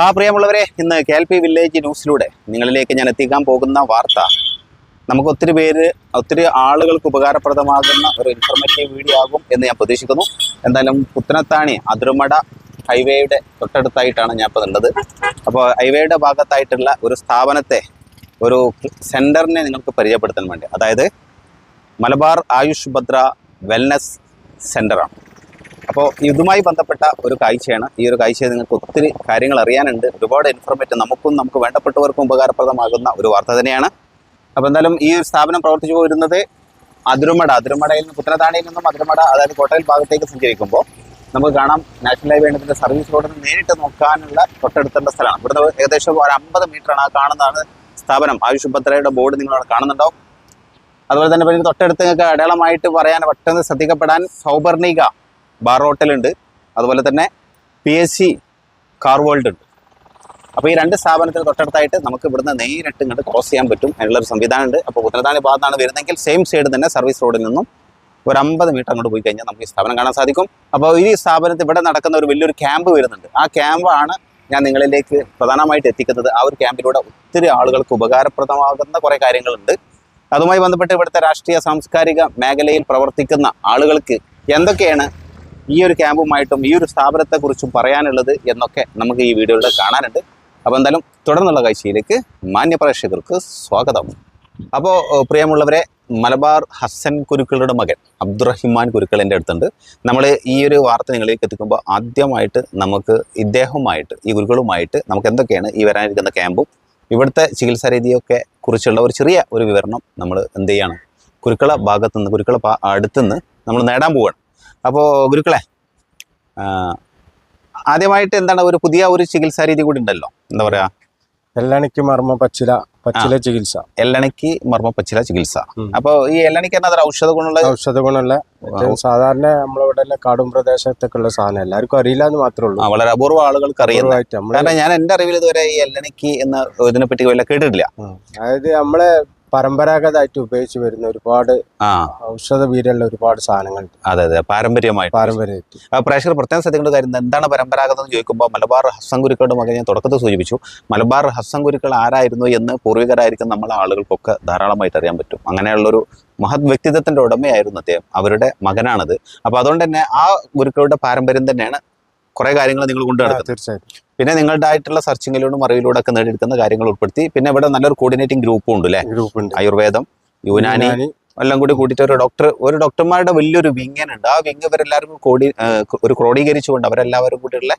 ആ പ്രിയമുള്ളവരെ ഇന്ന് കെ എൽ പി വില്ലേജ് ന്യൂസിലൂടെ നിങ്ങളിലേക്ക് ഞാൻ എത്തിക്കാൻ പോകുന്ന വാർത്ത. നമുക്ക് ഒത്തിരി പേര് ഒത്തിരി ആളുകൾക്ക് ഉപകാരപ്രദമാകുന്ന ഒരു ഇൻഫർമേറ്റീവ് വീഡിയോ ആകും എന്ന് ഞാൻ പ്രതീക്ഷിക്കുന്നു. എന്തായാലും പുത്തനത്താണി അതിരുമട ഹൈവേയുടെ തൊട്ടടുത്തായിട്ടാണ് ഞാൻ ഇപ്പോൾ ഉള്ളത് അപ്പോൾ ഹൈവേയുടെ ഭാഗത്തായിട്ടുള്ള ഒരു സ്ഥാപനത്തെ ഒരു സെന്ററിനെ നിങ്ങൾക്ക് പരിചയപ്പെടുത്താൻ വേണ്ടി. അതായത് മലബാർ ആയുഷ് ഭദ്ര വെൽനസ് സെന്ററാണ് അപ്പോൾ ഇതുമായി ബന്ധപ്പെട്ട ഒരു കാഴ്ചയാണ്. ഈ ഒരു കാഴ്ചയിൽ നിങ്ങൾക്ക് ഒത്തിരി കാര്യങ്ങൾ അറിയാനുണ്ട്. ഒരുപാട് ഇൻഫർമേറ്റ് നമുക്കും നമുക്ക് വേണ്ടപ്പെട്ടവർക്കും ഉപകാരപ്രദമാകുന്ന ഒരു വാർത്ത തന്നെയാണ്. അപ്പോൾ എന്തായാലും ഈ ഒരു സ്ഥാപനം പ്രവർത്തിച്ചു പോരുന്നത് അതിരുമട. അതിരുമടയിൽ നിന്ന് പുത്തനത്താണിയിൽ നിന്നും അതിരുമട അതായത് കോട്ടയിൽ ഭാഗത്തേക്ക് സഞ്ചരിക്കുമ്പോൾ നമുക്ക് കാണാം നാഷണൽ ഹൈവേ ഇതിന്റെ സർവീസ് റോഡിൽ നിന്ന് നേരിട്ട് നോക്കാനുള്ള തൊട്ടടുത്തേണ്ട സ്ഥലമാണ്. ഇവിടുന്ന് ഏകദേശം ഒരു അമ്പത് മീറ്ററാണ് ആ കാണുന്നതാണ് സ്ഥാപനം. ആയുഷ് ഭദ്രയുടെ ബോർഡ് നിങ്ങൾ അവിടെ കാണുന്നുണ്ടാവും. അതുപോലെ തന്നെ തൊട്ടടുത്ത് നിങ്ങൾക്ക് അടയാളമായിട്ട് പറയാൻ പെട്ടെന്ന് ശ്രദ്ധിക്കപ്പെടാൻ സൗപർണിക ബാർ ഹോട്ടലുണ്ട് അതുപോലെ തന്നെ P S C Car World ഉണ്ട്. അപ്പോൾ ഈ രണ്ട് സ്ഥാപനത്തിന് തൊട്ടടുത്തായിട്ട് നമുക്ക് ഇവിടുന്ന് നേരിട്ട് ഇങ്ങോട്ട് ക്രോസ് ചെയ്യാൻ പറ്റും അതിനുള്ളൊരു സംവിധാനം ഉണ്ട്. അപ്പോൾ പുത്തനത്താണി ഭാഗത്താണ് വരുന്നതെങ്കിൽ സെയിം സൈഡ് തന്നെ സർവീസ് റോഡിൽ നിന്നും ഒരു അമ്പത് മീറ്റർ അങ്ങോട്ട് പോയി കഴിഞ്ഞാൽ നമുക്ക് ഈ സ്ഥാപനം കാണാൻ സാധിക്കും. അപ്പോൾ ഈ സ്ഥാപനത്തിൽ ഇവിടെ നടക്കുന്ന ഒരു വലിയൊരു ക്യാമ്പ് വരുന്നുണ്ട്. ആ ക്യാമ്പാണ് ഞാൻ നിങ്ങളിലേക്ക് പ്രധാനമായിട്ട് എത്തിക്കുന്നത്. ആ ഒരു ക്യാമ്പിലൂടെ ഒത്തിരി ആളുകൾക്ക് ഉപകാരപ്രദമാകുന്ന കുറേ കാര്യങ്ങളുണ്ട്. അതുമായി ബന്ധപ്പെട്ട് ഇവിടുത്തെ രാഷ്ട്രീയ സാംസ്കാരിക മേഖലയിൽ പ്രവർത്തിക്കുന്ന ആളുകൾക്ക് എന്തൊക്കെയാണ് ഈ ഒരു ക്യാമ്പുമായിട്ടും ഈ ഒരു സ്ഥാപനത്തെക്കുറിച്ചും പറയാനുള്ളത് എന്നൊക്കെ നമുക്ക് ഈ വീഡിയോയിൽ കാണാനുണ്ട്. അപ്പോൾ എന്തായാലും തുടർന്നുള്ള കാഴ്ചയിലേക്ക് മാന്യപ്രേക്ഷകർക്ക് സ്വാഗതം. അപ്പോൾ പ്രിയമുള്ളവരെ മലബാർ ഹസൻ കുരുക്കളുടെ മകൻ അബ്ദുറഹിമാൻ കുരുക്കൾ എന്റെ അടുത്തുണ്ട്. നമ്മൾ ഈ ഒരു വാർത്ത നിങ്ങളിലേക്ക് എത്തിക്കുമ്പോൾ ആദ്യമായിട്ട് നമുക്ക് ഇദ്ദേഹവുമായിട്ട് ഈ ഗുരുക്കളുമായിട്ട് നമുക്ക് എന്തൊക്കെയാണ് ഈ വരാനിരിക്കുന്ന ക്യാമ്പും ഇവിടുത്തെ ചികിത്സാ രീതിയൊക്കെ കുറിച്ചുള്ള ഒരു ചെറിയ ഒരു വിവരണം നമ്മൾ എന്ത് ചെയ്യണം കുരുക്കള ഭാഗത്തുനിന്ന് കുരുക്കള അടുത്തുനിന്ന് നമ്മൾ നേടാൻ പോവുകയാണ് അപ്പോൾ ഗുരുക്കളെ ആദ്യമായിട്ട് എന്താണ് ഒരു പുതിയ ഒരു ചികിത്സാ രീതി കൂടി ഉണ്ടല്ലോ. എന്താ പറയാ? എല്ലണിക്ക് മർമ്മ പച്ചില പച്ചില ചികിത്സ. എല്ലണിക്ക് മർമ്മ പച്ചില ചികിത്സ. അപ്പോൾ ഈ എല്ലണിക്ക് എന്നാൽ അതൊരു ഔഷധ ഗുണമുള്ള ഔഷധ ഗുണമുള്ള സാധാരണ നമ്മളിവിടെ കാടും പ്രദേശത്തൊക്കെ ഉള്ള സാധനം. എല്ലാവർക്കും അറിയില്ല എന്ന് മാത്രമേ ഉള്ളൂ. വളരെ അപൂർവ ആളുകൾക്ക് അറിയുന്നത് കാരണം ഞാൻ എന്റെ അറിവിൽ ഇതുവരെ ഈ എല്ലണിക്ക് എന്ന ഇതിനെ പറ്റി വല്ല കേട്ടിട്ടില്ല. അതായത് നമ്മളെ പരമ്പരാഗതമായിട്ട് ഉപയോഗിച്ച് വരുന്ന ഒരുപാട് ഔഷധ വീര്യമുള്ള ഒരുപാട് സാധനങ്ങൾ അതെ അതെ. പാരമ്പര്യമായിട്ട്. പാരമ്പര്യമായിട്ട്. പ്രേക്ഷകർ പ്രത്യേകം ശ്രദ്ധിക്കേണ്ട കാര്യം എന്താണ്? പരമ്പരാഗതം എന്ന് ചോദിക്കുമ്പോൾ മലബാർ ഹസ്സൻ ഗുരുക്കളുടെ മകൻ ഞാൻ തുടക്കത്തിൽ സൂചിപ്പിച്ചു. മലബാർ ഹസ്സൻ ഗുരുക്കൾ ആരായിരുന്നു എന്ന് പൂർവികരായിരിക്കും നമ്മളെ ആളുകൾക്കൊക്കെ ധാരാളമായിട്ട് അറിയാൻ പറ്റും. അങ്ങനെയുള്ളൊരു മഹത് വ്യക്തിത്വത്തിന്റെ ഉടമയായിരുന്നു അദ്ദേഹം. അവരുടെ മകനാണത്. അപ്പോൾ അതുകൊണ്ട് തന്നെ ആ ഗുരുക്കളുടെ പാരമ്പര്യം തന്നെയാണ് കുറേ കാര്യങ്ങൾ നിങ്ങൾ കൊണ്ടു നടക്കുന്നത് തീർച്ചയായിട്ടും. പിന്നെ നിങ്ങളുടെ ആയിട്ടുള്ള സെർച്ചിങ്ങിലൂടെ അറിവിലൂടെ ഒക്കെ നേടിയെടുക്കുന്ന കാര്യങ്ങൾ ഉൾപ്പെടുത്തി. പിന്നെ ഇവിടെ നല്ലൊരു കോർഡിനേറ്റിംഗ് ഗ്രൂപ്പും ഉണ്ട് അല്ലേ ഗ്രൂപ്പ് ഉണ്ട് ആയുർവേദം യുനാനി എല്ലാം കൂടി കൂട്ടിയിട്ട് ഒരു ഡോക്ടർ ഒരു ഡോക്ടർമാരുടെ വലിയൊരു വിങ്ങനുണ്ട്. ആ വിങ് ഇവരെല്ലാവരും കോടി ഒരു ക്രോഡീകരിച്ചുകൊണ്ട് അവരെല്ലാവരും കൂടിയുള്ള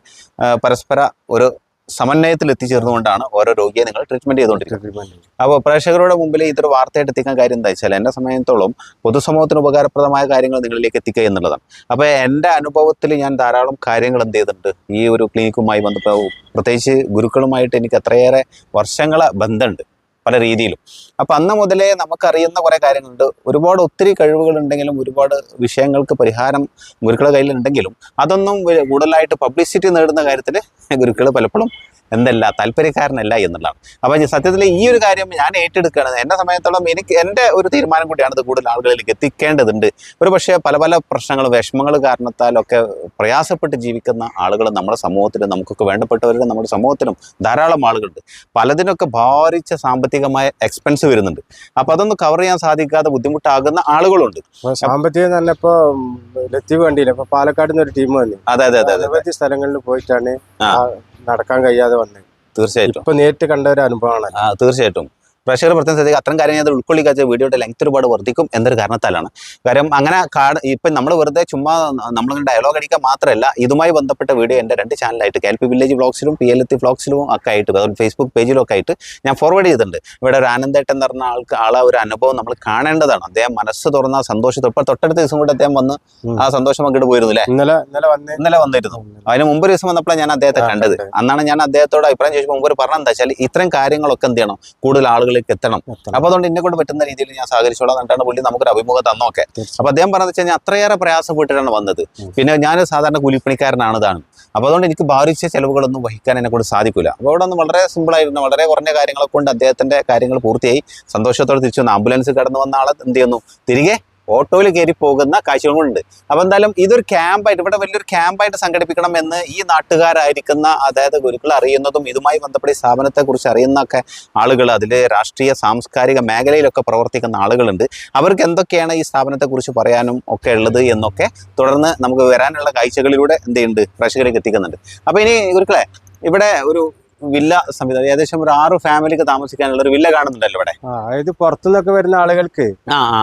പരസ്പര ഒരു സമന്വയത്തിൽ എത്തിച്ചേർന്നുകൊണ്ടാണ് ഓരോ രോഗിയെ നിങ്ങൾ ട്രീറ്റ്മെന്റ് ചെയ്തുകൊണ്ടിരിക്കുന്നത്. അപ്പോൾ പ്രേക്ഷകരുടെ മുമ്പിൽ ഇതൊരു വാർത്തയായിട്ട് എത്തിക്കാൻ കാര്യം എന്താ വെച്ചാൽ എന്നെ സമയത്തോളം പൊതുസമൂഹത്തിന് ഉപകാരപ്രദമായ കാര്യങ്ങൾ നിങ്ങളിലേക്ക് എത്തിക്കുക എന്നുള്ളതാണ്. അപ്പോൾ എന്റെ അനുഭവത്തിൽ ഞാൻ ധാരാളം കാര്യങ്ങൾ എന്ത് ചെയ്തിട്ടുണ്ട്? ഈ ഒരു ക്ലിനിക്കുമായി ബന്ധപ്പെട്ട പ്രത്യേകിച്ച് ഗുരുക്കളുമായിട്ട് എനിക്ക് അത്രയേറെ വർഷങ്ങളെ ബന്ധമുണ്ട് പല രീതിയിലും. അപ്പം അന്ന് മുതലേ നമുക്കറിയുന്ന കുറേ കാര്യങ്ങളുണ്ട്. ഒരുപാട് ഒത്തിരി കഴിവുകൾ ഉണ്ടെങ്കിലും ഒരുപാട് വിഷയങ്ങൾക്ക് പരിഹാരം ഗുരുക്കളുടെ കയ്യിലുണ്ടെങ്കിലും അതൊന്നും കൂടുതലായിട്ട് പബ്ലിസിറ്റി നേടുന്ന കാര്യത്തിൽ ഗുരുക്കൾ പലപ്പോഴും എന്തല്ല താല്പര്യക്കാരനല്ല എന്നുള്ളതാണ്. അപ്പം സത്യത്തിൽ ഈ ഒരു കാര്യം ഞാൻ ഏറ്റെടുക്കുകയാണ്. എന്നെ സമയത്തോളം എനിക്ക് എന്റെ ഒരു തീരുമാനം കൂടിയാണ് ഇത് കൂടുതൽ ആളുകളിലേക്ക് എത്തിക്കേണ്ടതുണ്ട്. ഒരു പക്ഷേ പല പല പ്രശ്നങ്ങളും വിഷമങ്ങൾ കാരണത്താലൊക്കെ പ്രയാസപ്പെട്ട് ജീവിക്കുന്ന ആളുകൾ നമ്മുടെ സമൂഹത്തിലും നമുക്കൊക്കെ വേണ്ടപ്പെട്ടവരുടെ നമ്മുടെ സമൂഹത്തിലും ധാരാളം ആളുകളുണ്ട്. പലതിനൊക്കെ ഭാരിച്ച സാമ്പത്തികമായ എക്സ്പെൻസ് വരുന്നുണ്ട്. അപ്പോൾ അതൊന്നും കവർ ചെയ്യാൻ സാധിക്കാതെ ബുദ്ധിമുട്ടാകുന്ന ആളുകളുണ്ട്. അപ്പൊ സാമ്പത്തികം തന്നെ ഇപ്പോൾ ലത്തീവ് കണ്ടില്ല? ഇപ്പൊ പാലക്കാട് നിന്ന് ഒരു ടീം വന്നു. അതെ അതെ അതെ സ്ഥലങ്ങളിൽ പോയിട്ടാണ് ആ. നടക്കാൻ കഴിയാതെ വന്നേ. തീർച്ചയായിട്ടും. ഇപ്പൊ നേരിട്ട് കണ്ട ഒരു അനുഭവമാണ് തീർച്ചയായിട്ടും. പ്രേക്ഷകർ പ്രത്യേകം ശ്രദ്ധിക്കുക. അത്തരം കാര്യം അത് ഉൾക്കൊള്ളിക്കാത്ത വീഡിയോയുടെ ലെങ്ത് ഒരുപാട് വർദ്ധിക്കും എന്നൊരു കാരണത്താലാണ്. കാര്യം അങ്ങനെ കാട് ഇപ്പം നമ്മൾ വെറുതെ ചുമ്മാ നമ്മളിങ്ങനെ ഡയലോഗ് അടിക്കാൻ മാത്രമല്ല ഇതുമായി ബന്ധപ്പെട്ട വീഡിയോ എന്റെ രണ്ട് ചാനലായിട്ട് കെ എൽ പി വില്ലേജ് ബ്ലോഗ്സിലും പി എൽ എത്തി വ്ളോഗ്സിലും ഒക്കെ ആയിട്ട് അതുപോലെ ഫേസ്ബുക്ക് പേജിലും ഒക്കെ ആയിട്ട് ഞാൻ ഫോർവേഡ് ചെയ്തിട്ടുണ്ട്. ഇവിടെ ഒരു ആനന്ദേട്ടൻ എന്ന് പറഞ്ഞ ആൾക്ക് ആളെ ഒരു അനുഭവം നമ്മൾ കാണേണ്ടതാണ്. അദ്ദേഹം മനസ്സ് തുറന്ന സന്തോഷത്തിൽ ഇപ്പോൾ തൊട്ടടുത്ത ദിവസം കൂടെ അദ്ദേഹം വന്ന് ആ സന്തോഷം പങ്കിട്ട് പോയിരുന്നു അല്ലേ? ഇന്നലെ ഇന്നലെ വന്നേ ഇന്നലെ വന്നിരുന്നു. അതിന് മുമ്പ് ദിവസം വന്നപ്പോഴാണ് ഞാൻ അദ്ദേഹത്തെ കണ്ടത്. അന്നാണ് ഞാൻ അദ്ദേഹത്തോട് അഭിപ്രായം ചോദിച്ചപ്പോൾ മുമ്പ് ഒരു എന്താ വെച്ചാൽ ഇത്തരം കാര്യങ്ങളൊക്കെ എന്ത് ചെയ്യണം? കൂടുതൽ ആളുകളിലേക്ക് എത്തണം. അപ്പോൾ അപ്പൊ അതുകൊണ്ട് എന്നെ കൊണ്ട് പറ്റുന്ന രീതിയിൽ ഞാൻ സഹകരിച്ചോളാം എന്നിട്ടാണ് പുള്ളി നമുക്കൊരു അഭിമുഖം തന്നോക്കെ തീർച്ചയായും. അപ്പൊ അദ്ദേഹം പറഞ്ഞത് വെച്ച് കഴിഞ്ഞാൽ അത്രയേറെ പ്രയാസപ്പെട്ടിട്ടാണ് വന്നത്. പിന്നെ ഞാൻ സാധാരണ കൂലിപ്പണിക്കാരനാണ് ഇതാണ്. അപ്പൊ അതുകൊണ്ട് എനിക്ക് ഭാരിച്ച ചെലവുകളൊന്നും വഹിക്കാൻ എന്നെ കൊണ്ട് സാധിക്കില്ല അപ്പോൾ അവിടെ ഒന്ന് വളരെ സിമ്പിൾ ആയിരുന്നു. വളരെ കുറഞ്ഞ കാര്യങ്ങളെ കൊണ്ട് അദ്ദേഹത്തിന്റെ കാര്യങ്ങൾ പൂർത്തിയായി. സന്തോഷത്തോടെ തിരിച്ചു വന്ന. ആംബുലൻസ് കടന്നു വന്ന ആളെ എന്ത് ചെയ്യുന്നു? തിരികെ ഓട്ടോയിൽ കയറി പോകുന്ന കാഴ്ചകളുണ്ട് അപ്പോൾ എന്തായാലും ഇതൊരു ക്യാമ്പായിട്ട് ഇവിടെ വലിയൊരു ക്യാമ്പായിട്ട് സംഘടിപ്പിക്കണം എന്ന് ഈ നാട്ടുകാരായിരിക്കുന്ന അതായത് ഗുരുക്കൾ അറിയുന്നതും ഇതുമായി ബന്ധപ്പെട്ട ഈ സ്ഥാപനത്തെക്കുറിച്ച് അറിയുന്നൊക്കെ ആളുകൾ അതിൽ രാഷ്ട്രീയ സാംസ്കാരിക മേഖലയിലൊക്കെ പ്രവർത്തിക്കുന്ന ആളുകളുണ്ട്. അവർക്ക് എന്തൊക്കെയാണ് ഈ സ്ഥാപനത്തെക്കുറിച്ച് പറയാനും ഒക്കെ ഉള്ളത് എന്നൊക്കെ തുടർന്ന് നമുക്ക് വരാനുള്ള കാഴ്ചകളിലൂടെ എന്ത് ചെയ്യുന്നുണ്ട് പ്രേക്ഷകരിലേക്ക് എത്തിക്കുന്നുണ്ട്. അപ്പോൾ ഇനി ഗുരുക്കളെ ഇവിടെ ഒരു വില്ല സംവിധാനം ഏകദേശം ഒരു ആറ് ഫാമിലിക്ക് താമസിക്കാനുള്ള ഒരു വില്ല കാണുന്നുണ്ടല്ലോ ഇവിടെ. അതായത് പുറത്തുനിന്നൊക്കെ വരുന്ന ആളുകൾക്ക്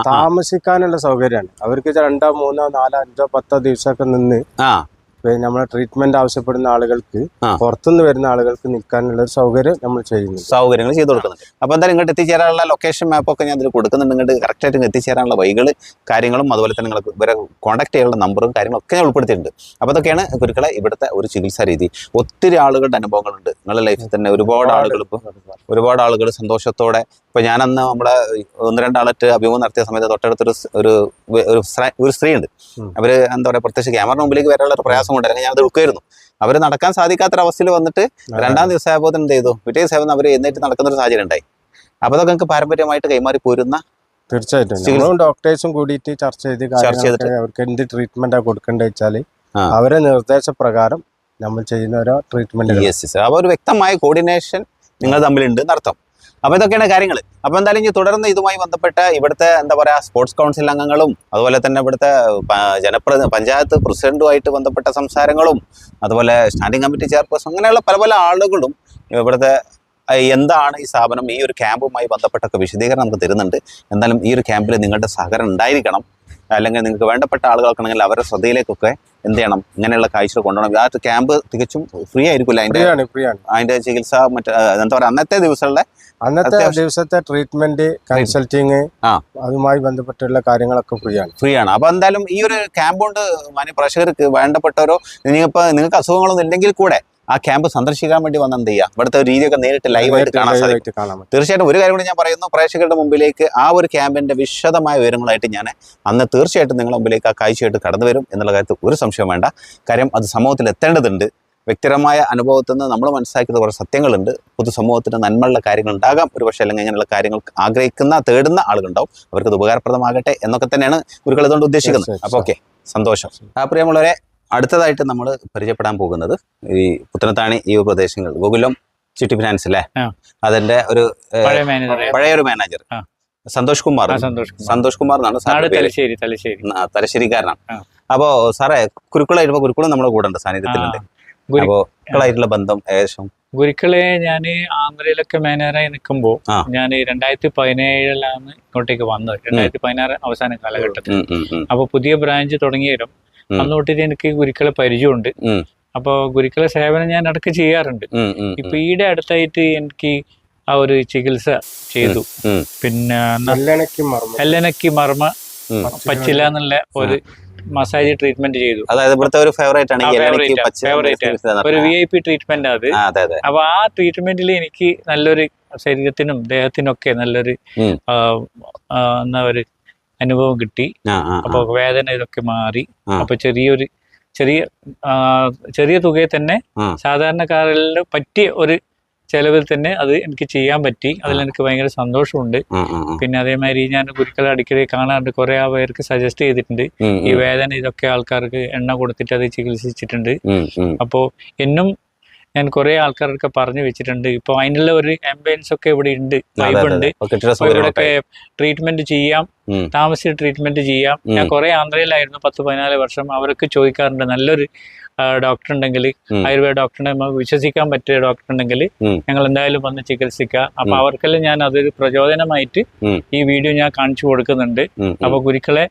താമസിക്കാനുള്ള സൗകര്യമാണ്. അവർക്ക് രണ്ടോ മൂന്നോ നാലോ അഞ്ചോ പത്തോ ദിവസമൊക്കെ നിന്ന് നമ്മളെ ട്രീറ്റ്മെന്റ് ആവശ്യപ്പെടുന്ന ആളുകൾക്ക് പുറത്തുനിന്ന് വരുന്ന ആളുകൾക്ക് നിൽക്കാനുള്ള ഒരു സൗകര്യം നമ്മൾ ചെയ്യുന്നു സൗകര്യങ്ങൾ ചെയ്തു കൊടുക്കുന്നുണ്ട്. അപ്പോൾ എന്തായാലും ഇങ്ങോട്ട് എത്തിച്ചേരാനുള്ള ലൊക്കേഷൻ മാപ്പൊക്കെ ഞാൻ ഇതിൽ കൊടുക്കുന്നുണ്ട്. ഇങ്ങോട്ട് കറക്റ്റായിട്ട് എത്തിച്ചേരാനുള്ള വൈകൾ കാര്യങ്ങളും അതുപോലെ തന്നെ നിങ്ങൾക്ക് ഇവരെ കോൺടാക്ട് ചെയ്യാനുള്ള നമ്പറും കാര്യങ്ങളൊക്കെ ഞാൻ ഉൾപ്പെടുത്തിയിട്ടുണ്ട്. അപ്പോൾ അതൊക്കെയാണ് ഗുരുക്കളെ ഇവിടുത്തെ ഒരു ചികിത്സാ രീതി. ഒത്തിരി ആളുകളുടെ അനുഭവങ്ങളുണ്ട്. നിങ്ങളുടെ ലൈഫിൽ തന്നെ ഒരുപാട് ആളുകൾ ഒരുപാട് ആളുകൾ സന്തോഷത്തോടെ ഇപ്പോൾ ഞാനന്ന് നമ്മുടെ ഒന്ന് രണ്ടാളറ്റ് അഭിമുഖം നടത്തിയ സമയത്ത് തൊട്ടടുത്തൊരു ഒരു ഒരു സ്ത്രീ- ഉണ്ട് അവർ അവർ എന്താ പറയുക പ്രത്യേകിച്ച് ക്യാമറ മുമ്പിലേക്ക് വരാനുള്ള ഒരു പ്രയാസം കൊണ്ട് അല്ലെങ്കിൽ ഞാൻ അത് ഉൾക്കുമായിരുന്നു അവർ നടക്കാൻ സാധിക്കാത്ത അവസ്ഥയിൽ വന്നിട്ട് രണ്ടാം ദിവസം ആയപ്പോൾ എന്ത് ചെയ്തു? പിറ്റേ ദിവസം അവർ എന്നിട്ട് നടക്കുന്ന ഒരു സാഹചര്യം ഉണ്ടായി. അപ്പോൾ അതൊക്കെ നിങ്ങൾക്ക് പാരമ്പര്യമായിട്ട് കൈമാറി പോരുന്ന തീർച്ചയായിട്ടും. ഡോക്ടേഴ്സും കൂടിയിട്ട് ചർച്ച ചെയ്ത് കാര്യങ്ങളൊക്കെ അവർക്ക് എന്ത് ട്രീറ്റ്മെന്റാ കൊടുക്കേണ്ടത് വെച്ചാൽ ആ. അവരെ നിർദ്ദേശപ്രകാരം നമ്മൾ ചെയ്യുന്ന ഓരോ ട്രീറ്റ്മെന്റ് അപ്പോൾ ഒരു വ്യക്തമായ കോർഡിനേഷൻ നിങ്ങൾ തമ്മിലുണ്ട് എന്നർത്ഥം. അപ്പോൾ ഇതൊക്കെയാണ് കാര്യങ്ങൾ അപ്പോൾ എന്തായാലും ഇനി തുടർന്ന് ഇതുമായി ബന്ധപ്പെട്ട് ഇവിടുത്തെ എന്താ പറയുക സ്പോർട്സ് കൗൺസിൽ അംഗങ്ങളും അതുപോലെ തന്നെ ഇവിടുത്തെ ജനപ്രതി പഞ്ചായത്ത് പ്രസിഡന്റുമായിട്ട് ബന്ധപ്പെട്ട സംസാരങ്ങളും അതുപോലെ സ്റ്റാൻഡിംഗ് കമ്മിറ്റി ചെയർപേഴ്സൺ അങ്ങനെയുള്ള പല പല ആളുകളും ഇവിടുത്തെ എന്താണ് ഈ സ്ഥാപനം ഈ ഒരു ക്യാമ്പുമായി ബന്ധപ്പെട്ടൊക്കെ വിശദീകരണം നമുക്ക് തരുന്നുണ്ട്. എന്തായാലും ഈ ഒരു ക്യാമ്പിൽ നിങ്ങളുടെ സഹകരണം ഉണ്ടായിരിക്കണം. അല്ലെങ്കിൽ നിങ്ങൾക്ക് വേണ്ടപ്പെട്ട ആളുകൾക്കാണെങ്കിൽ അവരുടെ ശ്രദ്ധയിലേക്കൊക്കെ എന്ത് ചെയ്യണം? ഇങ്ങനെയുള്ള കാഴ്ചകൾ കൊണ്ടുപോകണം. ആ ക്യാമ്പ് തികച്ചും ഫ്രീ ആയിരിക്കില്ല അതിന്റെ ഫ്രീ ആണ് അതിന്റെ ചികിത്സ മറ്റേ എന്താ പറയുക അന്നത്തെ ദിവസങ്ങളുടെ അന്നത്തെ ദിവസത്തെ ട്രീറ്റ്മെന്റ് കൺസൾട്ടിങ് ആ. അതുമായി ബന്ധപ്പെട്ടുള്ള കാര്യങ്ങളൊക്കെ ഫ്രീ ആണ് ഫ്രീ ആണ് അപ്പൊ എന്തായാലും ഈ ഒരു ക്യാമ്പ് കൊണ്ട് പ്രേക്ഷകർക്ക് വേണ്ടപ്പെട്ടവരോ ഇനിയിപ്പോ നിങ്ങൾക്ക് അസുഖങ്ങളൊന്നും ഇല്ലെങ്കിൽ കൂടെ ആ ക്യാമ്പ് സന്ദർശിക്കാൻ വേണ്ടി വന്ന് എന്ത് ചെയ്യുക ഇവിടുത്തെ ഒരു രീതിയൊക്കെ നേരിട്ട് ലൈവായിട്ട് കാണാൻ സാധിക്കും. ആയിട്ട് കാണാൻ പറ്റും. തീർച്ചയായിട്ടും ഒരു കാര്യം കൂടി ഞാൻ പറയുന്നു പ്രേക്ഷകരുടെ മുമ്പിലേക്ക് ആ ഒരു ക്യാമ്പിന്റെ വിശദമായ വിവരങ്ങളായിട്ട് ഞാൻ അന്ന് തീർച്ചയായിട്ടും നിങ്ങളുടെ മുമ്പിലേക്ക് ആ കാഴ്ചയായിട്ട് കടന്നു വരും എന്നുള്ള കാര്യത്തിൽ ഒരു സംശയം വേണ്ട. കാര്യം അത് സമൂഹത്തിൽ എത്തേണ്ടതുണ്ട്. വ്യക്തിപരമായ അനുഭവത്തിൽ നിന്ന് നമ്മൾ മനസ്സിലാക്കിയത് കുറേ സത്യങ്ങളുണ്ട്. പൊതുസമൂഹത്തിന് നന്മയുള്ള കാര്യങ്ങൾ ഉണ്ടാകാം. ഒരു പക്ഷേ അല്ലെങ്കിൽ ഇങ്ങനെയുള്ള കാര്യങ്ങൾ ആഗ്രഹിക്കുന്ന തേടുന്ന ആളുകളുണ്ടാവും. അവർക്കത് ഉപകാരപ്രദമാകട്ടെ എന്നൊക്കെ തന്നെയാണ് ഗുരുക്കൾ കൊണ്ട് ഉദ്ദേശിക്കുന്നത്. അപ്പോൾ ഓക്കെ സന്തോഷം. ആ പ്രിയമുള്ളവരെ അടുത്തതായിട്ട് നമ്മൾ പരിചയപ്പെടാൻ പോകുന്നത് ഈ പുത്തനത്താണി ഈ പ്രദേശങ്ങൾ. ഗോകുലം ചിട്ടി ഫിനാൻസ് അല്ലേ. അതിന്റെ ഒരു പഴയൊരു പഴയ ഒരു മാനേജർ സന്തോഷ് കുമാർ. സന്തോഷ് കുമാർ. എന്നാണ് തലശ്ശേരി തലശ്ശേരിക്കാരനാണ്. അപ്പോ സാറേ കുരുക്കളായിട്ട് കുരുക്കുളം നമ്മുടെ കൂടെ ഉണ്ട് സാന്നിധ്യത്തിലുണ്ട്. അപ്പോ കുരുക്കളായിട്ടുള്ള ബന്ധം ഏകദേശം? ഗുരുക്കളെ ഞാൻ ആന്ധ്രയിലൊക്കെ മാനേജറായി നിൽക്കുമ്പോൾ. ഞാൻ രണ്ടായിരത്തി പതിനേഴിലാണ് ഇങ്ങോട്ടേക്ക് വന്നത്. രണ്ടായിരത്തി പതിനാറ് അവസാന കാലഘട്ടത്തിൽ അപ്പോൾ പുതിയ ബ്രാഞ്ച് തുടങ്ങിയതും ഉം. അന്ന് തൊട്ടിട്ട് എനിക്ക് ഗുരുക്കളെ പരിചയമുണ്ട്. അപ്പോൾ ഗുരുക്കളെ സേവനം ഞാൻ ഇടയ്ക്ക് ചെയ്യാറുണ്ട്. ഇപ്പൊ ഈടെ അടുത്തായിട്ട് എനിക്ക് ആ ഒരു ചികിത്സ ചെയ്തു. പിന്നെ എല്ലനക്കി മർമ്മം. ഹെല്ലനക്ക് മർമ്മ പച്ചില എന്നുള്ള ഒരു മസാജ് ട്രീറ്റ്മെന്റ് ചെയ്തു. അതായത് ഇവിടുത്തെ ഒരു ഫേവറേറ്റ് ആണ്. ഒരു വി ഐ പി ട്രീറ്റ്മെന്റ് അത്. അപ്പൊ ആ ട്രീറ്റ്മെന്റിൽ എനിക്ക് നല്ലൊരു ശരീരത്തിനും ദേഹത്തിനും ഒക്കെ നല്ലൊരു എന്താ ഒരു അനുഭവം കിട്ടി. അപ്പൊ വേദന ഇതൊക്കെ മാറി. അപ്പൊ ചെറിയൊരു ചെറിയ ചെറിയ തുകയിൽ തന്നെ. സാധാരണക്കാരിൽ പറ്റിയ ഒരു ചെലവിൽ തന്നെ അത് എനിക്ക് ചെയ്യാൻ പറ്റി. അതിൽ എനിക്ക് ഭയങ്കര സന്തോഷമുണ്ട്. പിന്നെ അതേമാതിരി ഞാൻ ഗുരുക്കളെ അടിക്കടി കാണാറുണ്ട്. കുറെ ആ പേർക്ക് സജസ്റ്റ് ചെയ്തിട്ടുണ്ട് ഈ വേദന ഇതൊക്കെ ആൾക്കാർക്ക് എണ്ണ കൊടുത്തിട്ട് അത് ചികിത്സിച്ചിട്ടുണ്ട്. അപ്പോൾ എന്നും ഞാൻ കുറെ ആൾക്കാരൊക്കെ പറഞ്ഞു വെച്ചിട്ടുണ്ട്. ഇപ്പൊ അതിനുള്ള ഒരു ആംബുലൻസ് ഒക്കെ ഇവിടെ ഉണ്ട്. വൈബ് ഉണ്ട്. ഇവിടെയൊക്കെ ട്രീറ്റ്മെന്റ് ചെയ്യാം. താമസിച്ച് ട്രീറ്റ്മെന്റ് ചെയ്യാം. ഞാൻ. കുറെ ആന്ധ്രയിലായിരുന്നു പത്ത് പതിനാല് വർഷം. അവരൊക്കെ ചോദിക്കാറുണ്ട് നല്ലൊരു ഡോക്ടർ ഉണ്ടെങ്കിൽ ആയുർവേദ ഡോക്ടറിനെ നമുക്ക് വിശ്വസിക്കാൻ പറ്റിയ ഡോക്ടർ ഉണ്ടെങ്കിൽ ഞങ്ങൾ എന്തായാലും വന്ന് ചികിത്സിക്കാം. അപ്പൊ. അവർക്കെല്ലാം ഞാൻ അതൊരു പ്രചോദനമായിട്ട് ഈ വീഡിയോ ഞാൻ കാണിച്ചു കൊടുക്കുന്നുണ്ട്. അപ്പൊ ഗുരുക്കളെ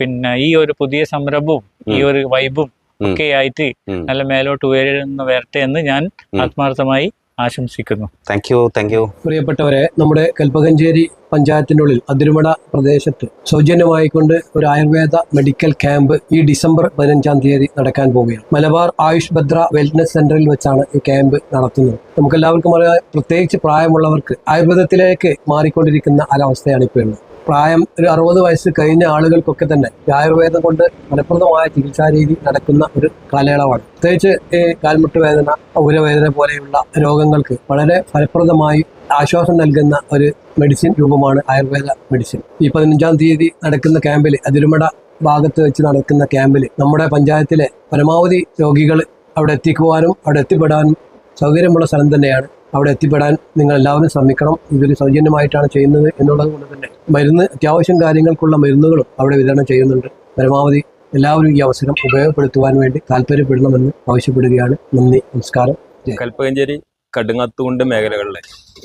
പിന്നെ ഈ ഒരു പുതിയ സംരംഭവും ഈ ഒരു വൈബും. ഒക്കെ ആയിട്ട് നല്ല മേലോട്ട് ഉയരുന്ന വരട്ടെ എന്ന് ഞാൻ ആത്മാർത്ഥമായി ആശംസിക്കുന്നു. താങ്ക് യു താങ്ക് യു പ്രിയപ്പെട്ടവരെ നമ്മുടെ കൽപ്പകഞ്ചേരി പഞ്ചായത്തിന്റെ ഉള്ളിൽ അതിരുമട പ്രദേശത്ത് സൗജന്യമായിക്കൊണ്ട് ഒരു ആയുർവേദ മെഡിക്കൽ ക്യാമ്പ് ഈ ഡിസംബർ പതിനഞ്ചാം തീയതി നടക്കാൻ പോവുകയാണ്. മലബാർ ആയുഷ് ഭദ്ര വെൽനസ് സെന്ററിൽ വെച്ചാണ് ഈ ക്യാമ്പ് നടത്തുന്നത്. നമുക്കെല്ലാവർക്കും അറിയാം പ്രത്യേകിച്ച് പ്രായമുള്ളവർക്ക് ആയുർവേദത്തിലേക്ക് മാറിക്കൊണ്ടിരിക്കുന്ന ഒരവസ്ഥയാണ് ഇപ്പോൾ ഉള്ളത്. പ്രായം ഒരു അറുപത് വയസ്സ് കഴിഞ്ഞ ആളുകൾക്കൊക്കെ തന്നെ ആയുർവേദം കൊണ്ട് ഫലപ്രദമായ ചികിത്സാ രീതി നടക്കുന്ന ഒരു കാലയളവാണ്. പ്രത്യേകിച്ച് ഈ കാൽമുട്ട് വേദന ഉരവേദന പോലെയുള്ള രോഗങ്ങൾക്ക് വളരെ ഫലപ്രദമായി ആശ്വാസം നൽകുന്ന ഒരു മെഡിസിൻ രൂപമാണ് ആയുർവേദ മെഡിസിൻ. ഈ പതിനഞ്ചാം തീയതി നടക്കുന്ന ക്യാമ്പിൽ അതിരുമട ഭാഗത്ത് വെച്ച് നടക്കുന്ന ക്യാമ്പിൽ നമ്മുടെ പഞ്ചായത്തിലെ പരമാവധി രോഗികൾ അവിടെ എത്തിക്കുവാനും അവിടെ എത്തിപ്പെടാനും സൗകര്യമുള്ള സ്ഥലം തന്നെയാണ്. അവിടെ എത്തിപ്പെടാൻ നിങ്ങൾ എല്ലാവരും ശ്രമിക്കണം. ഇതൊരു സൗജന്യമായിട്ടാണ് ചെയ്യുന്നത് എന്നുള്ളത് കൊണ്ട് തന്നെ മരുന്ന് അത്യാവശ്യം കാര്യങ്ങൾക്കുള്ള മരുന്നുകളും അവിടെ വിതരണം ചെയ്യുന്നുണ്ട്. പരമാവധി എല്ലാവരും ഈ അവസരം ഉപയോഗപ്പെടുത്തുവാൻ വേണ്ടി താല്പര്യപ്പെടണമെന്ന് ആവശ്യപ്പെടുകയാണ്. നന്ദി നമസ്കാരം. കൽപ്പകഞ്ചേരി കടുങ്ങത്തുകൊണ്ട് മേഖലകളിലെ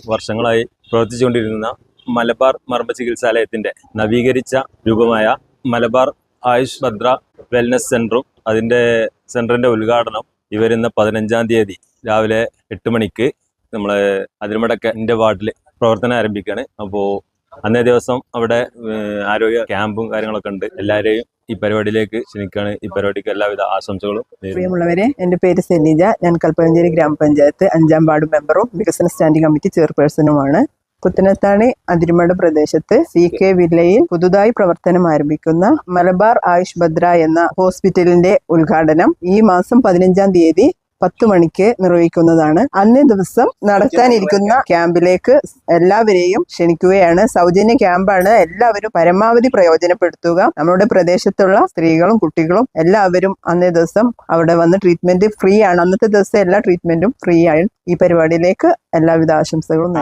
വർഷങ്ങളായി പ്രവർത്തിച്ചുകൊണ്ടിരുന്ന മലബാർ മർമ്മ ചികിത്സാലയത്തിന്റെ നവീകരിച്ച രൂപമായ മലബാർ ആയുഷ് ഭദ്ര വെൽനസ് സെന്ററും അതിന്റെ സെന്ററിന്റെ ഉദ്ഘാടനം ഇവരിന്ന് വരുന്ന പതിനഞ്ചാം തീയതി രാവിലെ എട്ട് മണിക്ക് നമ്മളെ അതിരുമടക്ക എന്റെ വാർഡിൽ പ്രവർത്തനം ആരംഭിക്കുകയാണ്. അപ്പോൾ അന്നേ ദിവസം അവിടെ ആരോഗ്യ ക്യാമ്പും കാര്യങ്ങളൊക്കെ ഉണ്ട്. എല്ലാവരെയും ഈ പരിപാടിയിലേക്ക് ക്ഷണിക്കുകയാണ്. ഈ പരിപാടിക്ക് എല്ലാവിധ ആശംസകളും പ്രിയമുള്ളവരെ എന്റെ പേര് സെലീജ ഞാൻ കൽപ്പകഞ്ചേരി ഗ്രാമപഞ്ചായത്ത് അഞ്ചാം വാർഡ് മെമ്പറും വികസന സ്റ്റാൻഡിംഗ് കമ്മിറ്റി ചെയർപേഴ്സണുമാണ്. പുത്തനത്താണി അതിരുമട പ്രദേശത്ത് സി കെ വില്ലയിൽ പുതുതായി പ്രവർത്തനം ആരംഭിക്കുന്ന മലബാർ ആയുഷ് ഭദ്ര എന്ന ഹോസ്പിറ്റലിന്റെ ഉദ്ഘാടനം ഈ മാസം പതിനഞ്ചാം തീയതി പത്ത് മണിക്ക് നിർവഹിക്കുന്നതാണ്. അന്നേ ദിവസം നടത്താനിരിക്കുന്ന ക്യാമ്പിലേക്ക്. എല്ലാവരെയും ക്ഷണിക്കുകയാണ്. സൗജന്യ ക്യാമ്പാണ്. എല്ലാവരും പരമാവധി പ്രയോജനപ്പെടുത്തുക. നമ്മുടെ പ്രദേശത്തുള്ള സ്ത്രീകളും കുട്ടികളും എല്ലാവരും അന്നേ ദിവസം അവിടെ വന്ന് ട്രീറ്റ്മെന്റ് ഫ്രീ ആണ് അന്നത്തെ ദിവസം എല്ലാ ട്രീറ്റ്മെന്റും ഫ്രീ ആണ് ഈ പരിപാടിയിലേക്ക് എല്ലാവിധ ആശംസകളും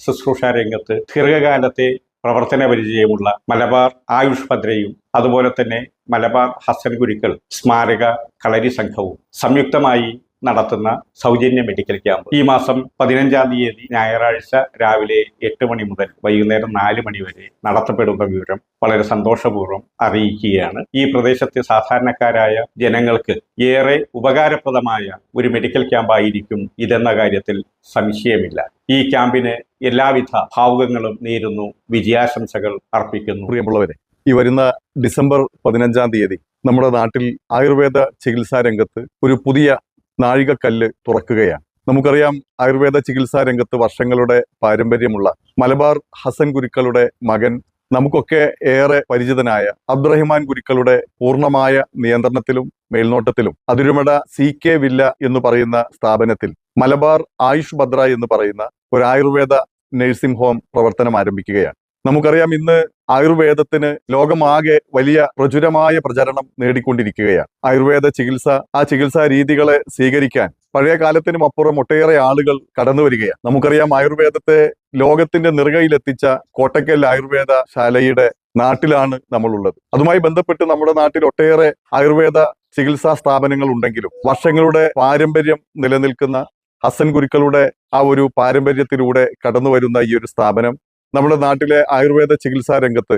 ശുശ്രൂഷ രംഗത്ത് ദീർഘകാലത്തെ പ്രവർത്തന പരിചയമുള്ള മലബാർ ആയുഷ് ഭദ്രയും അതുപോലെ തന്നെ മലബാർ ഹസൻ ഗുരുക്കൾ സ്മാരക കളരി സംഘവും സംയുക്തമായി നടത്തുന്ന സൗജന്യ മെഡിക്കൽ ക്യാമ്പ് ഈ മാസം പതിനഞ്ചാം തീയതി ഞായറാഴ്ച രാവിലെ എട്ട് മണി മുതൽ വൈകുന്നേരം നാല് മണി വരെ നടത്തപ്പെടുന്ന വിവരം വളരെ സന്തോഷപൂർവം അറിയിക്കുകയാണ്. ഈ പ്രദേശത്തെ സാധാരണക്കാരായ ജനങ്ങൾക്ക് ഏറെ ഉപകാരപ്രദമായ ഒരു മെഡിക്കൽ ക്യാമ്പായിരിക്കും ഇതെന്ന കാര്യത്തിൽ സംശയമില്ല. ഈ ക്യാമ്പിന് എല്ലാവിധ ഭാവുകങ്ങളും നേരുന്നു. വിജയാശംസകൾ അർപ്പിക്കുന്നു. പ്രിയമുള്ളവരെ ഈ വരുന്ന ഡിസംബർ പതിനഞ്ചാം തീയതി നമ്മുടെ നാട്ടിൽ ആയുർവേദ ചികിത്സാ രംഗത്ത് ഒരു പുതിയ നാഴികക്കല്ല് തുറക്കുകയാണ്. നമുക്കറിയാം ആയുർവേദ ചികിത്സാ രംഗത്ത് വർഷങ്ങളുടെ പാരമ്പര്യമുള്ള മലബാർ ഹസൻ ഗുരുക്കളുടെ മകൻ നമുക്കൊക്കെ ഏറെ പരിചിതനായ അബ്ദുറഹിമാൻ ഗുരുക്കളുടെ പൂർണമായ നിയന്ത്രണത്തിലും മേൽനോട്ടത്തിലും അതിരുമട സി കെ വില്ല എന്ന് പറയുന്ന സ്ഥാപനത്തിൽ മലബാർ ആയുഷ് ഭദ്ര എന്ന് പറയുന്ന ഒരു ആയുർവേദ നഴ്സിംഗ് ഹോം പ്രവർത്തനം ആരംഭിക്കുകയാണ്. നമുക്കറിയാം ഇന്ന് ആയുർവേദത്തിന് ലോകമാകെ വലിയ പ്രചുരമായ പ്രചരണം നേടിക്കൊണ്ടിരിക്കുകയാണ്. ആയുർവേദ ചികിത്സ ആ ചികിത്സാ രീതികളെ സ്വീകരിക്കാൻ പഴയ കാലത്തിനും അപ്പുറം ഒട്ടേറെ ആളുകൾ കടന്നു വരികയാണ്. നമുക്കറിയാം ആയുർവേദത്തെ ലോകത്തിന്റെ നെറുകയിലെത്തിച്ച കോട്ടക്കൽ ആയുർവേദ ശാലയുടെ നാട്ടിലാണ് നമ്മളുള്ളത്. അതുമായി ബന്ധപ്പെട്ട് നമ്മുടെ നാട്ടിൽ ഒട്ടേറെ ആയുർവേദ ചികിത്സാ സ്ഥാപനങ്ങൾ ഉണ്ടെങ്കിലും വർഷങ്ങളുടെ പാരമ്പര്യം നിലനിൽക്കുന്ന ഹസൻ ഗുരുക്കളുടെ ആ ഒരു പാരമ്പര്യത്തിലൂടെ കടന്നു വരുന്ന ഈ ഒരു സ്ഥാപനം നമ്മുടെ നാട്ടിലെ ആയുർവേദ ചികിത്സാ രംഗത്ത്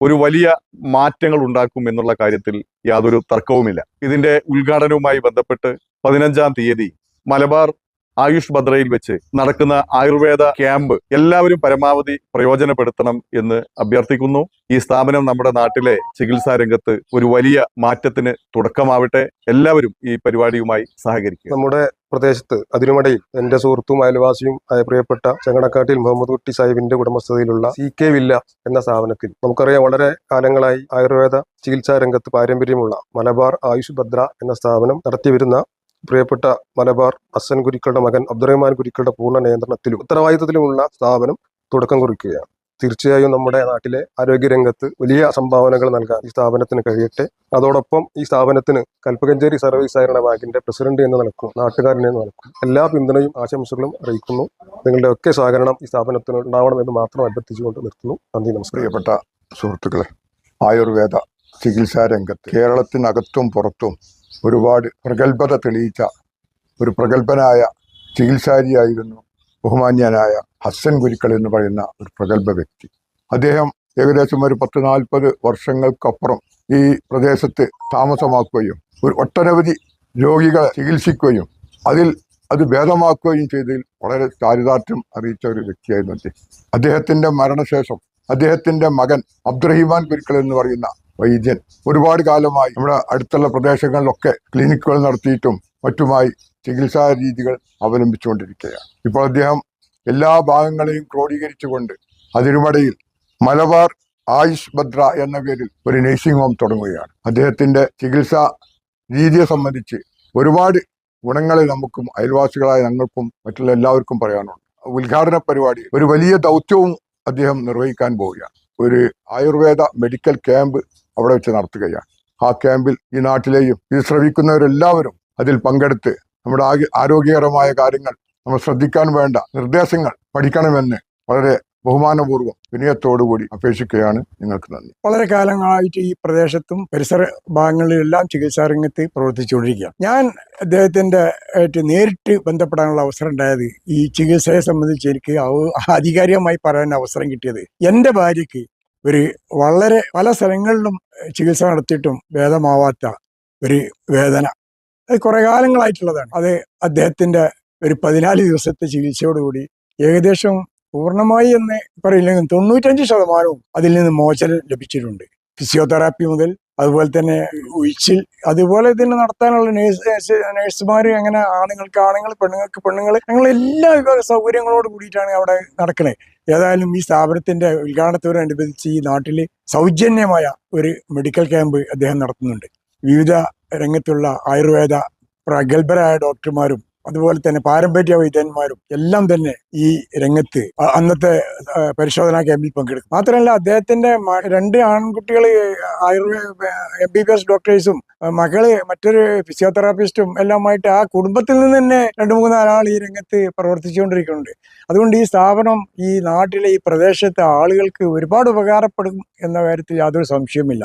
ഒരു വലിയ മാറ്റങ്ങൾ ഉണ്ടാക്കും എന്നുള്ള കാര്യത്തിൽ യാതൊരു തർക്കവുമില്ല. ഇതിന്റെ ഉദ്ഘാടനവുമായി ബന്ധപ്പെട്ട് പതിനഞ്ചാം തീയതി മലബാർ ആയുഷ് ഭദ്രയിൽ വെച്ച് നടക്കുന്ന ആയുർവേദ ക്യാമ്പ് എല്ലാവരും പരമാവധി പ്രയോജനപ്പെടുത്തണം എന്ന് അഭ്യർത്ഥിക്കുന്നു. ഈ സ്ഥാപനം നമ്മുടെ നാട്ടിലെ ചികിത്സാ രംഗത്ത് ഒരു വലിയ മാറ്റത്തിന് തുടക്കമാവട്ടെ. എല്ലാവരും ഈ പരിപാടിയുമായി സഹകരിക്കും നമ്മുടെ പ്രദേശത്ത് അതിരുമടയിൽ എന്റെ സുഹൃത്തും അയൽവാസിയും ആയ പ്രിയപ്പെട്ട ചങ്ങണക്കാട്ടിൽ മുഹമ്മദ് കുട്ടി സാഹിബിന്റെ ഉടമസ്ഥതയിലുള്ള സി കെ വില്ല എന്ന സ്ഥാപനത്തിൽ നമുക്കറിയാം വളരെ കാലങ്ങളായി ആയുർവേദ ചികിത്സാ രംഗത്ത് പാരമ്പര്യമുള്ള മലബാർ ആയുഷ് ഭദ്ര എന്ന സ്ഥാപനം നടത്തിവരുന്ന പ്രിയപ്പെട്ട മലബാർ അസൻ ഗുരുക്കളുടെ മകൻ അബ്ദുറഹ്മാൻ ഗുരുക്കളുടെ പൂർണ നിയന്ത്രണത്തിലും ഉത്തരവാദിത്വത്തിലുമുള്ള സ്ഥാപനം തുടക്കം കുറിക്കുകയാണ്. തീർച്ചയായും നമ്മുടെ നാട്ടിലെ ആരോഗ്യരംഗത്ത് വലിയ സംഭാവനകൾ നൽകാൻ ഈ സ്ഥാപനത്തിന് കഴിയട്ടെ. അതോടൊപ്പം ഈ സ്ഥാപനത്തിന് കൽപ്പകഞ്ചേരി സർവീസ് സഹകരണ ബാങ്കിന്റെ പ്രസിഡന്റ് എന്ന് നിലക്കും നാട്ടുകാരൻ എന്ന് നിലക്കും എല്ലാ പിന്തുണയും ആശംസകളും അറിയിക്കുന്നു. നിങ്ങളുടെ ഒക്കെ സഹകരണം ഈ സ്ഥാപനത്തിന് ഉണ്ടാവണം എന്ന് മാത്രം അഭ്യർത്ഥിച്ചുകൊണ്ട് നിർത്തുന്നു. നന്ദി പ്രിയപ്പെട്ട സുഹൃത്തുക്കളെ ആയുർവേദ ചികിത്സാ രംഗത്ത് കേരളത്തിനകത്തും പുറത്തും ഒരുപാട് പ്രഗത്ഭത തെളിയിച്ച ഒരു പ്രഗത്ഭനായ ചികിത്സാരിയായിരുന്നു ബഹുമാന്യനായ ഹസ്സൻ ഗുരുക്കൾ എന്ന് പറയുന്ന ഒരു പ്രഗത്ഭ വ്യക്തി. അദ്ദേഹം ഏകദേശം ഒരു പത്ത് നാൽപ്പത് വർഷങ്ങൾക്കപ്പുറം ഈ പ്രദേശത്ത് താമസമാക്കുകയും ഒരു ഒട്ടനവധി രോഗികളെ ചികിത്സിക്കുകയും അതിൽ അത് ഭേദമാക്കുകയും ചെയ്തതിൽ വളരെ ചാരിതാർത്ഥ്യം അറിയിച്ച ഒരു വ്യക്തിയായിരുന്നു അദ്ദേഹം. അദ്ദേഹത്തിന്റെ മരണശേഷം അദ്ദേഹത്തിന്റെ മകൻ അബ്ദുറഹിമാൻ ഗുരുക്കൾ എന്ന് പറയുന്ന വൈദ്യൻ. ഒരുപാട് കാലമായി നമ്മുടെ അടുത്തുള്ള പ്രദേശങ്ങളിലൊക്കെ ക്ലിനിക്കുകൾ നടത്തിയിട്ടും മറ്റുമായി ചികിത്സാ രീതികൾ അവലംബിച്ചുകൊണ്ടിരിക്കുകയാണ്. ഇപ്പോൾ അദ്ദേഹം എല്ലാ ഭാഗങ്ങളെയും ക്രോഡീകരിച്ചുകൊണ്ട് അതിരുമടയിൽ മലബാർ ആയുഷ് ഭദ്ര എന്ന പേരിൽ ഒരു നഴ്സിംഗ് ഹോം തുടങ്ങുകയാണ്. അദ്ദേഹത്തിന്റെ ചികിത്സാ രീതിയെ സംബന്ധിച്ച് ഒരുപാട് ഗുണങ്ങളെ നമുക്കും അയൽവാസികളായ ഞങ്ങൾക്കും മറ്റുള്ള എല്ലാവർക്കും പറയാനുണ്ട്. ഉദ്ഘാടന പരിപാടി ഒരു വലിയ ദൗത്യവും അദ്ദേഹം നിർവഹിക്കാൻ പോവുകയാണ്. ഒരു ആയുർവേദ മെഡിക്കൽ ക്യാമ്പ് അവിടെ വെച്ച് നടത്തുകയാണ്. ആ ക്യാമ്പിൽ ഈ നാട്ടിലെയും ഇത് ശ്രമിക്കുന്നവരെല്ലാവരും അതിൽ പങ്കെടുത്ത് നമ്മുടെ ആരോഗ്യകരമായ കാര്യങ്ങൾ നമ്മൾ ശ്രദ്ധിക്കാൻ വേണ്ട നിർദ്ദേശങ്ങൾ പഠിക്കണമെന്ന് വളരെ ബഹുമാനപൂർവം വിനയത്തോടുകൂടി അപേക്ഷിക്കുകയാണ് നിങ്ങൾക്ക് നന്ദി. വളരെ കാലങ്ങളായിട്ട് ഈ പ്രദേശത്തും പരിസര ഭാഗങ്ങളിലെല്ലാം ചികിത്സാ രംഗത്ത് പ്രവർത്തിച്ചുകൊണ്ടിരിക്കുകയാണ്. ഞാൻ അദ്ദേഹത്തിന്റെ ആയിട്ട് നേരിട്ട് ബന്ധപ്പെടാനുള്ള അവസരം ഉണ്ടായത് ഈ ചികിത്സയെ സംബന്ധിച്ച് എനിക്ക് ആധികാരികമായി പറയാൻ അവസരം കിട്ടിയത് എന്റെ ഭാര്യയ്ക്ക് ഒരു വളരെ പല സ്ഥലങ്ങളിലും ചികിത്സ നടത്തിയിട്ടും ഭേദമാവാത്ത ഒരു വേദന. അത് കുറെ കാലങ്ങളായിട്ടുള്ളതാണ്. അത് അദ്ദേഹത്തിന്റെ ഒരു പതിനാല് ദിവസത്തെ ചികിത്സയോടുകൂടി ഏകദേശം പൂർണമായി എന്ന് പറയില്ലെങ്കിൽ തൊണ്ണൂറ്റഞ്ച് ശതമാനവും അതിൽ നിന്ന് മോചനം ലഭിച്ചിട്ടുണ്ട്. ഫിസിയോതെറാപ്പി മുതൽ അതുപോലെ തന്നെ ഉഴിച്ചിൽ അതുപോലെ തന്നെ നടത്താനുള്ള നേഴ്സ് നേഴ്സുമാർ അങ്ങനെ ആണുങ്ങൾക്ക് ആണുങ്ങൾ പെണ്ണുങ്ങൾക്ക് പെണ്ണുങ്ങൾ ഞങ്ങൾ എല്ലാ വിഭാഗ സൗകര്യങ്ങളോട് കൂടിയിട്ടാണ് അവിടെ നടക്കുന്നത് ഏതായാലും ഈ സ്ഥാപനത്തിന്റെ ഉദ്ഘാടനത്തോടനുബന്ധിച്ച് ഈ നാട്ടിൽ സൗജന്യമായ ഒരു മെഡിക്കൽ ക്യാമ്പ് അദ്ദേഹം നടത്തുന്നുണ്ട്. വിവിധ രംഗത്തുള്ള ആയുർവേദ പ്രഗത്ഭരായ ഡോക്ടർമാരും അതുപോലെ തന്നെ പാരമ്പര്യ വൈദ്യന്മാരും എല്ലാം തന്നെ ഈ രംഗത്ത് അന്നത്തെ പരിശോധനാ ക്യാമ്പിൽ പങ്കെടുക്കും. മാത്രമല്ല അദ്ദേഹത്തിന്റെ രണ്ട് ആൺകുട്ടികൾ Ayurveda M B B S ഡോക്ടേഴ്സും മകൾ മറ്റൊരു ഫിസിയോതെറാപ്പിസ്റ്റും എല്ലാമായിട്ട് ആ കുടുംബത്തിൽ നിന്ന് തന്നെ രണ്ട് മൂന്ന് നാലാൾ ഈ രംഗത്ത് പ്രവർത്തിച്ചുകൊണ്ടിരിക്കുന്നുണ്ട്. അതുകൊണ്ട് ഈ സ്ഥാപനം ഈ നാട്ടിലെ ഈ പ്രദേശത്തെ ആളുകൾക്ക് ഒരുപാട് ഉപകാരപ്പെടും എന്ന കാര്യത്തിൽ യാതൊരു സംശയവുമില്ല.